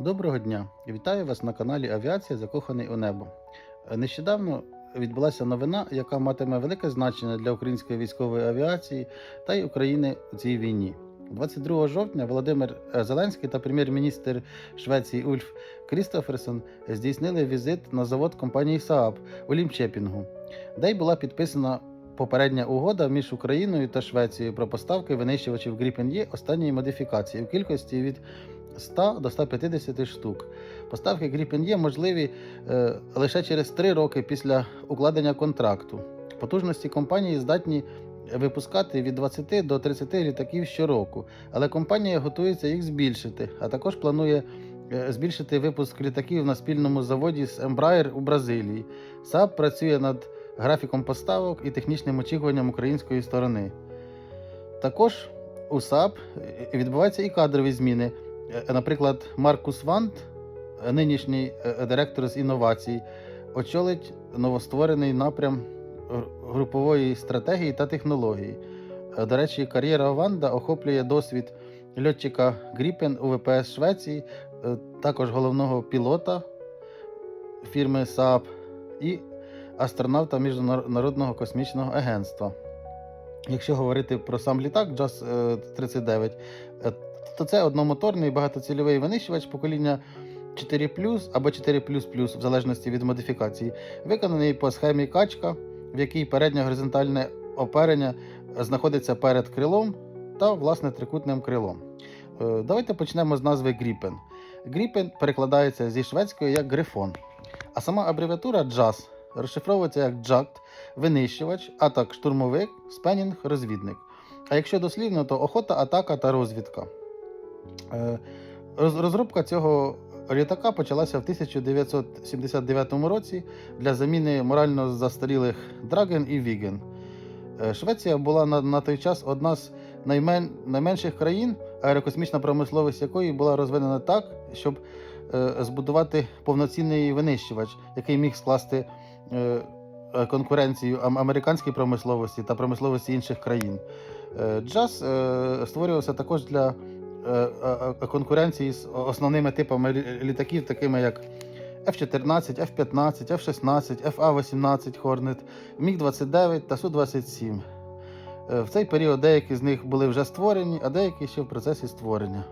Доброго дня! Вітаю вас на каналі Авіація Закоханий у небо. Е, Нещодавно відбулася новина, яка матиме велике значення для української військової авіації та й України у цій війні. 22 жовтня Володимир е, Зеленський та прем'єр-міністр Швеції Ульф Крістоферсон здійснили візит на завод компанії Saab у Лімчепінгу, де й була підписана попередня угода між Україною та Швецією про поставки винищувачів Gripen E останньої модифікації у кількості від 100 до 150 штук. Поставки Gripen є можливі е, лише через 3 роки після укладення контракту. Потужності компанії здатні випускати від 20 до 30 літаків щороку, але компанія готується їх збільшити, а також планує е, збільшити випуск літаків на спільному заводі з Embraer у Бразилії. Saab працює над графіком поставок і технічним очікуванням української сторони. Також у САП відбуваються і кадрові зміни. Е, Наприклад, Маркус Вант, е, нинішній е, директор з інновацій, очолить новостворений напрям групової стратегії та технології. До речі, кар'єра Ванда охоплює досвід льотчика Гріпен у ВПС Швеції, також головного пілота фірми Saab і астронавта Міжнародного космічного агентства. Якщо говорити про сам літак е, 39, е, то це одномоторний багатоцільовий винищувач покоління 4 або 4 в залежності від модифікації, виконаний по схемі качка, в якій переднє горизонтальне оперення знаходиться перед крилом та власне трикутним крилом. Е, Давайте почнемо з назви Gripen. Gripen перекладається зі шведської як грифон, а сама абревіатура JAS розшифровується як JACT, винищувач, атак штурмовик, спенінг, розвідник. А якщо дослівно, то охота, атака та розвідка. Е, роз- Розробка цього літака почалася в 1979 році для заміни морально застарілих Dragon і. Е, Швеція була на, на той час одна з наймен, найменших країн, аерокосмічна промисловість якої була розвинена так, щоб е, збудувати повноцінний винищувач, який міг скласти е, конкуренцію американській промисловості та промисловості інших країн. Е, Джаз е, створювався також для конкуренції з основними типами літаків, такими як F-14, F-15, F-16, FA-18 Hornet, MiG-29 та Су-27. Е, В цей період деякі з них були вже створені, а деякі ще в процесі створення.